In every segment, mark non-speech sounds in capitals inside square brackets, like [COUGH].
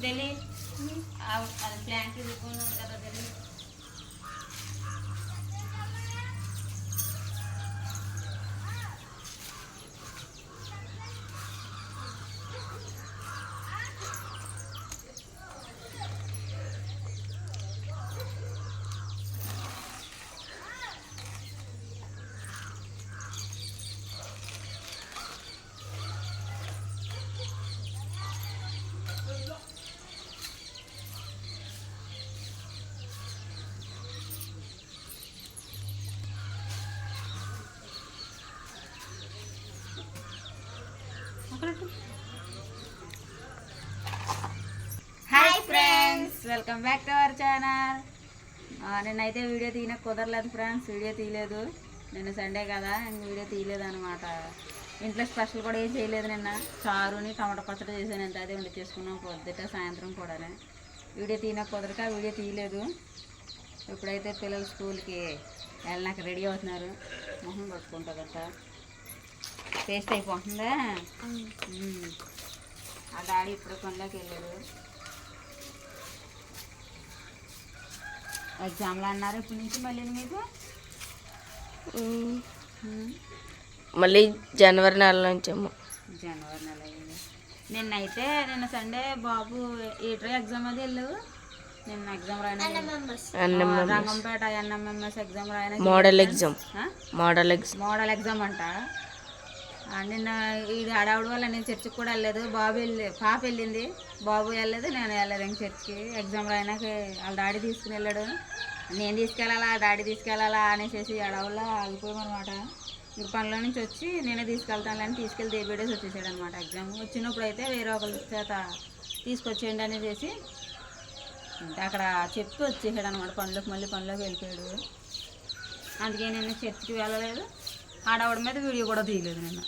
తెలియ అది welcome back to our channel. నేనైతే వీడియో తీయన కుదరలేదు ఫ్రెండ్స్ వీడియో తీయలేదు. నిన్న సండే కదా ఇంక వీడియో తీయలేదు అనమాట ఇంట్లో స్పెషల్ కూడా ఏం చేయలేదు నిన్న. చారుని టమాటా పచ్చడి చేశాను అంతే అదే వండి చేసుకున్నాం పొద్దుట సాయంత్రం కూడానే. వీడియో తీయన కుదరక వీడియో తీయలేదు. ఇప్పుడైతే పిల్లలు స్కూల్కి వెళ్ళినాక రెడీ అవుతున్నారు. మొహం కొట్టుకుంటుందట టేస్ట్ అయిపోతుందా. ఆ డాడీ ఇప్పుడు పనిలోకి వెళ్ళాడు. ఎగ్జామ్లు అన్నారు. ఇప్పటి నుంచి మళ్ళీ మీకు. మళ్ళీ జనవరి నెల నుంచేమో జనవరి నెల నిన్నైతే నిన్న సండే బాబు ఏటర్ ఎగ్జామ్ అది వెళ్ళావు నిన్న ఎగ్జామ్ రాయన రంగంపేట ఎన్ఎంఎంఎస్ ఎగ్జామ్ రాయన model exam. Model exam. Model exam అంట. నిన్న ఇది హడావుడి వల్ల నేను చర్చికి కూడా వెళ్ళలేదు. బాబు వెళ్ళి పాప వెళ్ళింది. బాబు వెళ్ళలేదు నేను వెళ్ళలేదు ఇంక చర్చికి. ఎగ్జామ్ రాయినాక వాళ్ళ డాడీ తీసుకుని వెళ్ళాడు. నేను తీసుకెళ్ళాలా డాడీ తీసుకెళ్ళాలా అనేసి అడవుల్లో ఆగిపోయామన్నమాట. ఇంక పనిలో నుంచి వచ్చి నేనే తీసుకెళ్తాను తీసుకెళ్ళి దేబేడేసి వచ్చేసాడు అనమాట ఎగ్జామ్ వచ్చినప్పుడు అయితే వేరే ఒకరి చేత తీసుకొచ్చేయండి అనేసి అక్కడ చెప్పి వచ్చేసాడు అనమాట పనిలోకి మళ్ళీ పనిలోకి వెళ్ళిపోయాడు. అందుకే నేను చర్చికి వెళ్ళలేదు. ఆడవాడి మీద వీడియో కూడా తీయలేదు నేను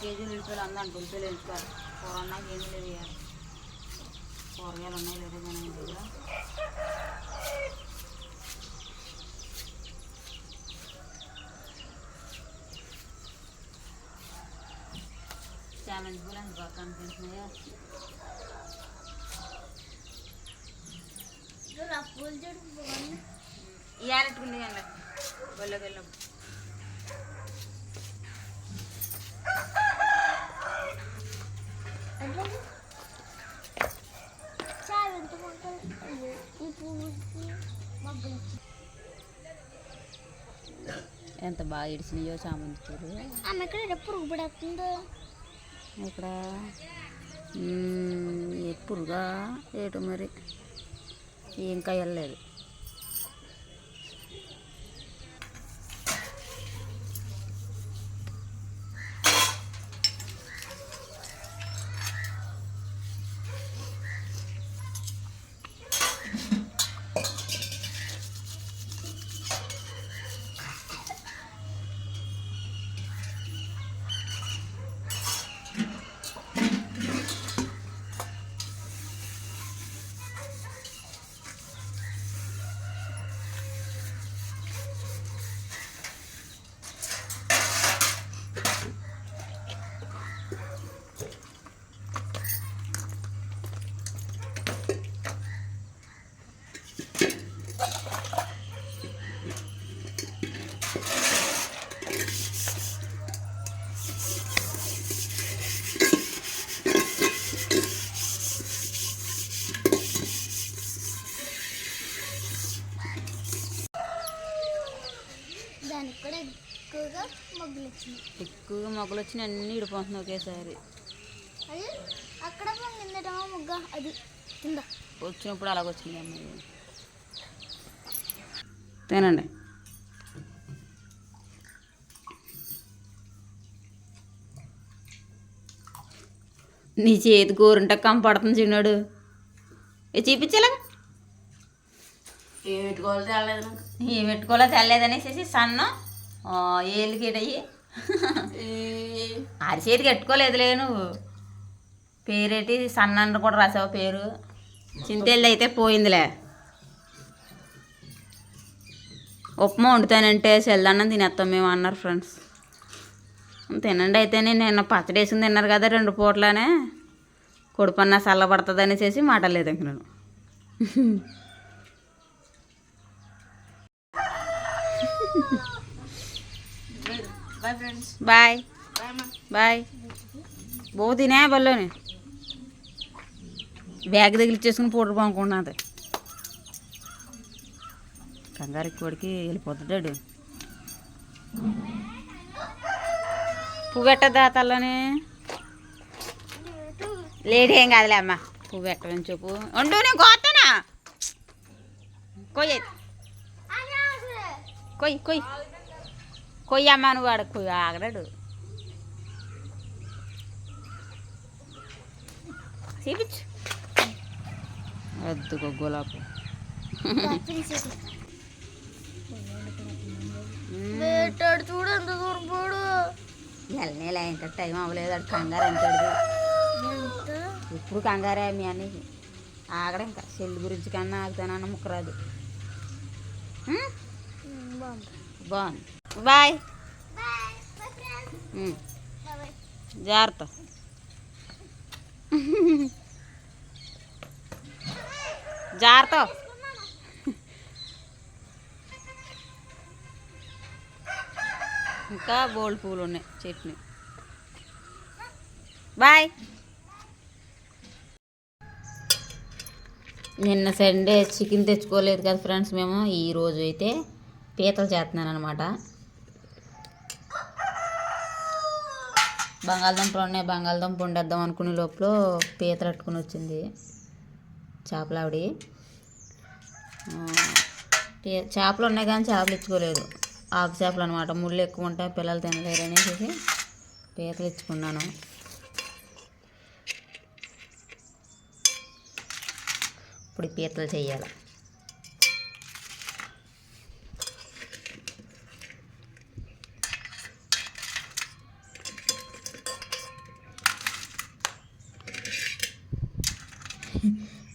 కేజీలు ఉల్లిపాయలు అందాను ఉల్లిపాయలు వేసుకోవాలి కూర ఏమీ లేదు ఇక. కూరగాయలు ఉన్నాయి లేదు కానీ మీ దగ్గర చామంతి పూలు అంత బాగా కనిపిస్తున్నాయా? ఇయాలెట్టుకుంది కానీ బొల్లోకి వెళ్ళినప్పుడు ఎంత బాగా ఇడిచినాయో చామంతి పూలు. ఆమె ఎక్కడ పురుగు పడుతుందో ఇక్కడ ఎప్పుడుగా ఏటో మరి. ఇంకా వెళ్ళలేదు దానికి కూడా ఎక్కువగా మొగ్గులు వచ్చినాయి ఎక్కువగా మొగ్గలు వచ్చి అన్నీ ఇడిపోతున్నాయి ఒకేసారి. అది అక్కడ మొగ్గ. అది వచ్చినప్పుడు అలాగ వచ్చింది అమ్మాయి తినండి. నీ చేతి కూరంట కంపడుతుంది చిన్నాడు. ఏ చూపించలే ఏం పెట్టుకోవాలి నాకు. ఏం పెట్టుకోలే తెల్లేదనేసి సన్న ఏలికేటయ్యి ఆరి [LAUGHS] చేతికి పెట్టుకోలేదులే నువ్వు. పేరేటి? సన్న కూడా రాసావు పేరు? చింతెల్లి అయితే పోయిందిలే. ఉప్మా వండుతానంటే చెల్లన్నం తినేస్తాం మేము అన్నారు ఫ్రెండ్స్. తినండి అయితేనే నేను నిన్న పచ్చడి తిన్నారు కదా రెండు పూటలానే. కొడుపన్న చల్లబడుతుంది అనేసి మాటలేదు ఇంక నేను. బాయ్ ఫ్రెండ్స్ బాయ్ బో తినే బల్లోని. బ్యాగ్ తగిలిచ్చేసుకుని పూట పండుకున్నది కంగారు కోడికి వెళ్ళిపోతాడు. పువ్వు పెట్టద్దా తల్లని? లేడీ ఏం కాదులే అమ్మ. పువ్వు పెట్టమని చెప్పు. ఉండు నేను కోస్తానా కొయ్యి. కొయ్యి కొయ్యి. కొయ్యి అమ్మ నువ్వు వాడు ఆగడాడు చూపించు గులాబీ చూడు ఎంత దూరం పోడు. వెళ్ళనేలే ఇంకా టైం అవ్వలేదు అటు కంగారు అంటాడు. ఎంత? ఇప్పుడు కంగారే మీ అన్నయ్యకి ఆగడం ఇంకా చెల్లి గురించి కన్నా ఆగుతానన్న ముక్కరాదు. బాగుంది. బాయ్. జాగ్రత్త. జాగ్రత్త. ఇంకా బోల్డ్ పూలు ఉన్నాయి చట్నీ. బాయ్. నిన్న సండే చికెన్ తెచ్చుకోలేదు కదా ఫ్రెండ్స్ మేము ఈరోజు అయితే పీతలు చేస్తున్నాను అనమాట బంగాళదుంపలు ఉన్నాయి బంగాళదుంప వండేద్దాం అనుకునే లోపల పీతలు పట్టుకుని వచ్చింది చేపలావిడి. పీ- చేపలు ఉన్నాయి కానీ చేపలు ఇచ్చుకోలేదు. ఆకు చేపలు అనమాట ముళ్ళు ఎక్కువ ఉంటాయి పిల్లలు తినలేరు అనేసి పీతలు ఇచ్చుకున్నాను. ఇప్పుడు పీతలు చేయాలి.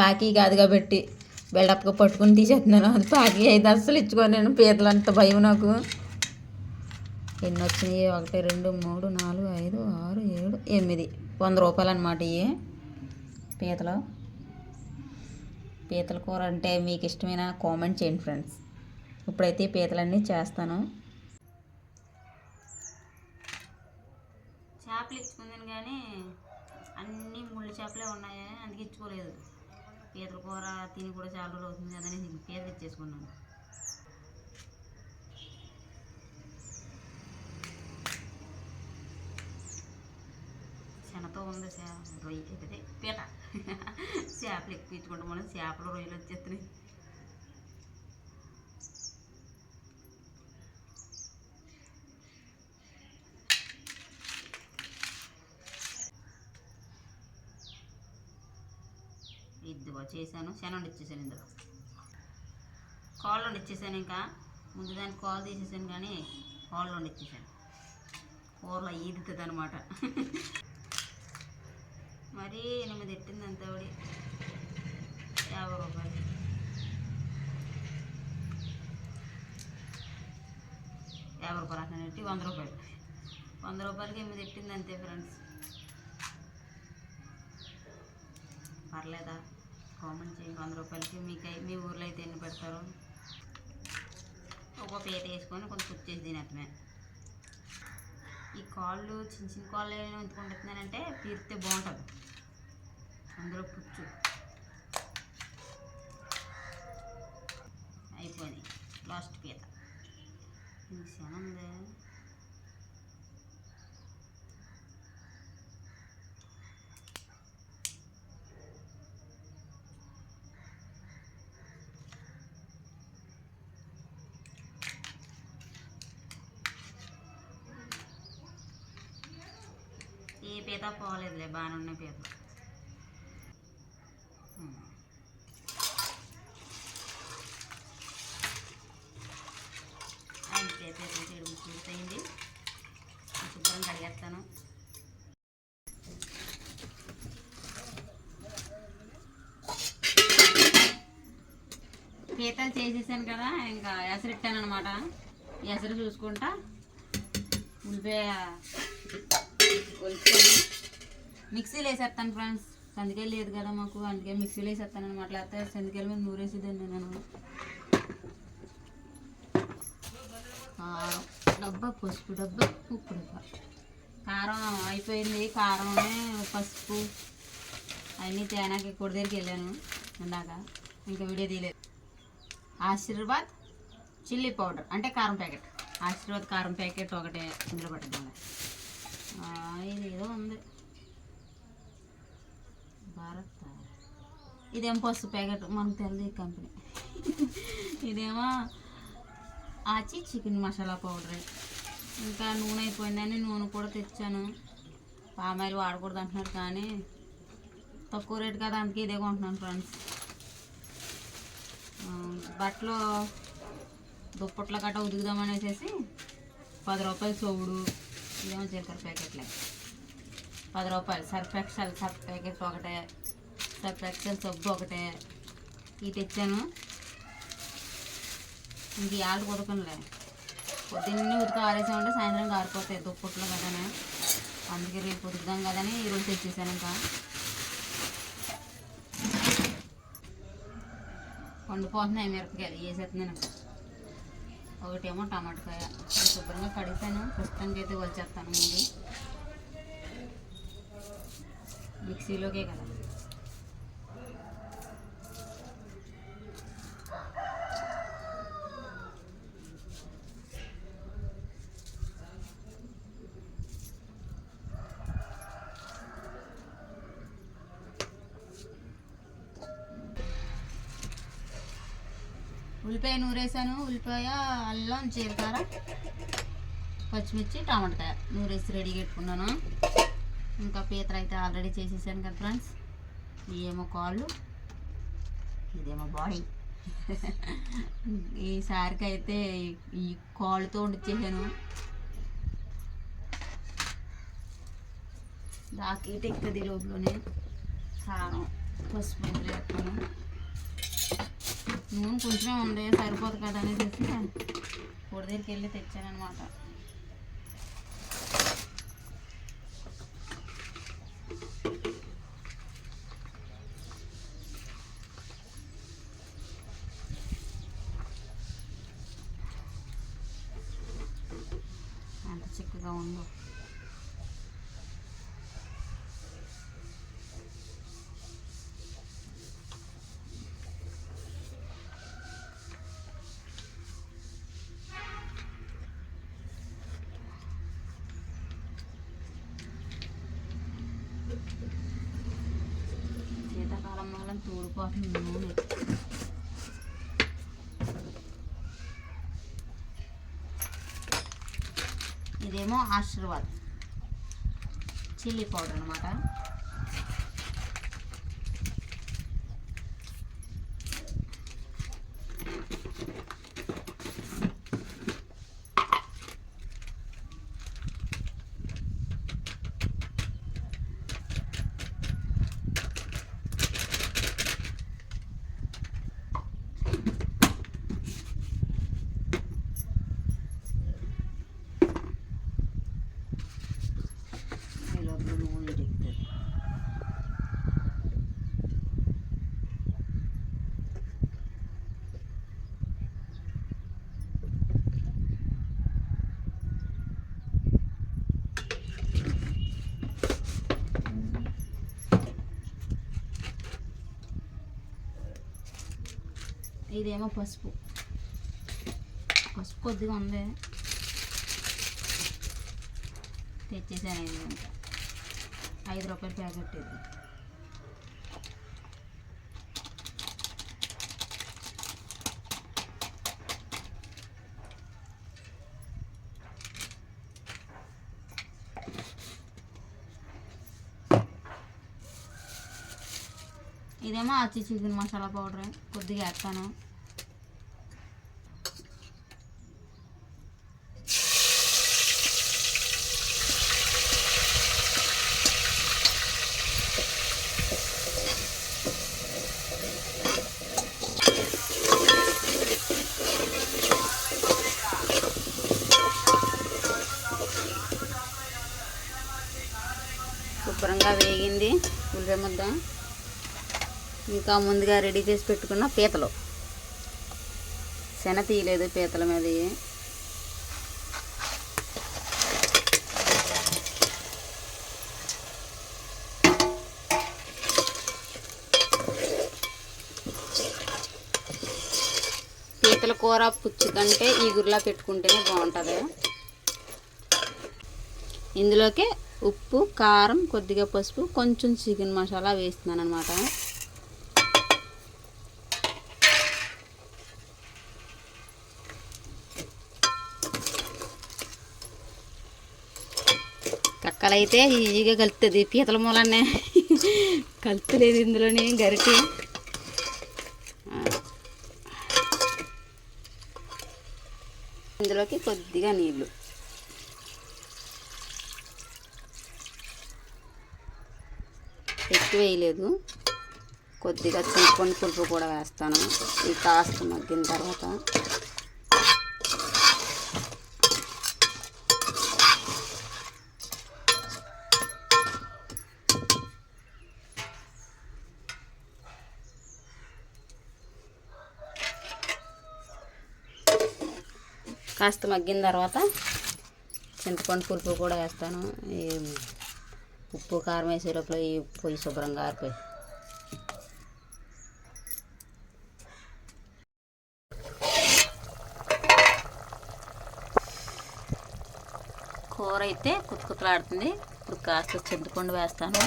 పాకి కాదు కాబట్టి బిల్డప్గా పట్టుకుని తీసేస్తున్నాను. అది పాకి అయితే అస్సలు ఇచ్చుకోను నేను పీతలు. అంత భయం నాకు. ఎన్ని వచ్చినాయి? ఒకటి రెండు మూడు నాలుగు ఐదు ఆరు ఏడు ఎనిమిది. వంద రూపాయలు అనమాట ఇవి పీతలు. పీతల కూర అంటే మీకు ఇష్టమైన కామెంట్ చేయండి ఫ్రెండ్స్. ఇప్పుడైతే పీతలన్నీ చేస్తాను. చేపలు ఇచ్చుకుందని కానీ అన్ని ముళ్ళు చేపలే ఉన్నాయి. అందుకే ఇచ్చుకోలేదు. పీతల కూర తిని కూడా చాలా రోజులు అవుతుంది అదని పీతలు ఇచ్చేసుకున్నాను శనతో ఉంది చే రొయ్య అయితే [LAUGHS] చేపలు ఎక్కువ ఇచ్చుకుంటాం మనం చేపలు రొయ్యలు వచ్చేస్తున్నాయి. ఇదిగో చేశాను. శనం ఇచ్చేసాను ఇందులో. కాళ్ళు ఇచ్చేసాను ఇంకా. ముందు దానికి కాల్ తీసేసాను కానీ కాళ్ళు ఇచ్చేసాను కూరలో ఈదుతుంది అనమాట మరీ ఎనిమిది ఎట్టింది అంత ఆవిడ యాభై రూపాయలు. యాభై రూపాయలు అట్లా పెట్టి వంద రూపాయలు. వంద రూపాయలకి ఎనిమిది ఎట్టింది అంతే ఫ్రెండ్స్ పర్లేదా? కామెంట్ చేయండి వంద రూపాయలకి. మీకు మీ ఊర్లో అయితే ఎన్ని పెడతారు? ఒక పేట వేసుకొని కొంచెం కుక్ చేసి తినటమే ఈ కాళ్ళు చిన్న చిన్న కాళ్ళు ఎందుకు వండుతున్నానంటే పీరితే బాగుంటుంది. అందులో పుచ్చు. అయిపోయింది. లాస్ట్ పీత. ఇంకా శనం ఏ పీత పోలేదులే బాగానే ఉన్న పీత అంతే పీతలు చేయడం పూర్తయింది. శుభ్రం కడిగేస్తాను. పీతలు చేసేసాను కదా ఇంకా ఎసరెట్టాను అనమాట ఎసరు చూసుకుంటా. ఉల్లిపాయ మిక్సీలో వేసేస్తాను ఫ్రెండ్స్. సందికాయలు లేదు కదా మాకు. అందుకే మిక్సీలో వేసేస్తాను అనమాట లేకపోతే సందికాయల మీద నూరేసేదండి నేను. డబ్బా పసుపు డబ్బా ఉప్పు డబ్బా. కారం అయిపోయింది. కారం పసుపు అన్నీ తేనాకి కొడి దగ్గరికి వెళ్ళాను ఇందాక. ఇంకా వీడియో తీయలేదు. Aashirvaad chilli powder. అంటే కారం ప్యాకెట్. ఆశీర్వాద్ కారం ప్యాకెట్ ఒకటే ఇందులో పట్టుకుంది ఇది ఏదో ఉంది. భారత్. ఇదేం పసుపు ప్యాకెట్? మనకు తెలియదు ఈ కంపెనీ. ఇదేమో ఆచి చికెన్ మసాలా పౌడర్. ఇంకా నూనె అయిపోయిందని నూనె కూడా తెచ్చాను. పామాయిల్ వాడకూడదు అంటున్నారు కానీ తక్కువ రేట్ కదా అందుకే ఇదే కొంటున్నాను ఫ్రెండ్స్. బట్టలు దుప్పట్ల గట్ట ఉతుకుదామనేసేసి పది రూపాయలు చౌడు. ఇదేమో జీలకర్ర ప్యాకెట్లే. పది రూపాయలు. సర్ఫ్ ఎక్సెల్ సర్ఫ్ ప్యాకెట్ ఒకటే. సర్ఫ్ ఎక్సెల్ సబ్బు ఒకటే. ఇవి తెచ్చాను. ఇంక ఆలు కొడుకునిలే. పొద్దున్నే ఉతికి ఆరేసామంటే సాయంత్రం కారిపోతాయి దుప్పట్లో కదనే. అందుకే రేపు ఉతుకుదాం కదని. ఈరోజు తెచ్చేసాను ఇంకా. వండిపోతున్నాయి మిరపకాయలు. వేసేస్తున్నాను ఒకటేమో టమాటకాయ శుభ్రంగా కడిగితాను ప్రస్తుతానికి అయితే వచ్చేస్తాను ముందు. మిక్సీలోకే కదా. నూరేసాను ఉల్లిపాయ అల్లం జీలకర్ర పచ్చిమిర్చి టమాటకాయ. నూరేసి రెడీ పెట్టుకున్నాను. ఇంకా పీతర అయితే ఆల్రెడీ చేసేసాను కదా ఫ్రెండ్స్. ఇవేమో కాళ్ళు ఇదేమో బాడీ. ఈసారికి అయితే ఈ కాళ్ళతో వండిచ్చేసాను. దాకీట ఎక్కుతుంది లోపలనే? కారం పసుపు వేసుకున్నాను. వేస్తాను నూనె కొంచెమే ఉంది సరిపోదు కదా అనేసి పొడి దగ్గరికి వెళ్ళి తెచ్చానమాట అంత చిక్కగా ఉందో. వల్ల తూడిపోతుంది నూనె ఇదేమో ఆశీర్వాద్. చిల్లీ పౌడర్ అనమాట ఈ లోపల నూనె ఎక్కుతుంది ఇదేమో పసుపు. పసుపు కొద్దిగా ఉంది. తెచ్చేసాను ఐదు ఐదు రూపాయల ప్యాకెట్ ఇది. ఇదేమో ఆచి చికెన్ మసాలా పౌడర్. కొద్దిగా వేస్తాను. వేగింది. రవ్వ ముద్ద. ఇంకా ముందుగా రెడీ చేసి పెట్టుకున్న పీతలు. శన తీయలేదు పీతల మీద పీతల కూర పుచ్చు కంటే ఈ గురిలా పెట్టుకుంటేనే బాగుంటుంది. ఇందులోకి ఉప్పు కారం కొద్దిగా పసుపు కొంచెం చికెన్ మసాలా వేస్తున్నాను అనమాట కక్కలైతే ఈజీగా కలుపుతుంది పీతల మూలనే. కలుపులేదు ఇందులోని గరిటి. ఇందులోకి కొద్దిగా నీళ్ళు. ఎక్కువ వేయలేదు. కొద్దిగా చింతపండు పులుపు కూడా వేస్తాను. ఇది కాస్త మగ్గిన తర్వాత. కాస్త మగ్గిన తర్వాత చింతపండు పులుపు కూడా వేస్తాను. ఉప్పు కారం వేసేటప్పుడు ఈ పొయ్యి శుభ్రంగా ఆరిపోయి. కూర అయితే కుతుకుతలాడుతుంది. ఇప్పుడు కాస్త చింతపండు వేస్తాను.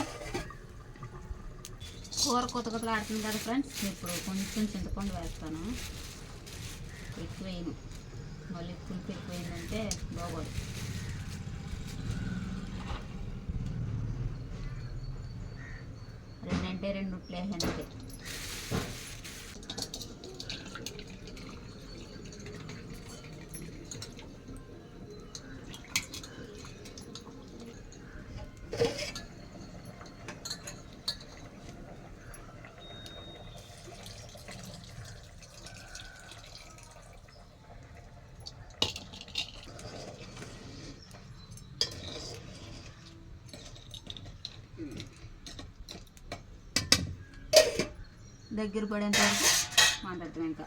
కూర కుతుకుతలాడుతుంది కదా ఫ్రెండ్స్? ఇప్పుడు కొంచెం చింతపండు వేస్తాను. ఎక్కువ మళ్ళీ మళ్ళీ పులుపు ఎక్కువైందంటే బాగోదు. লেহেঙ্গাতে దగ్గర పడేంత వరకు మాట్లాడతాం ఇంకా.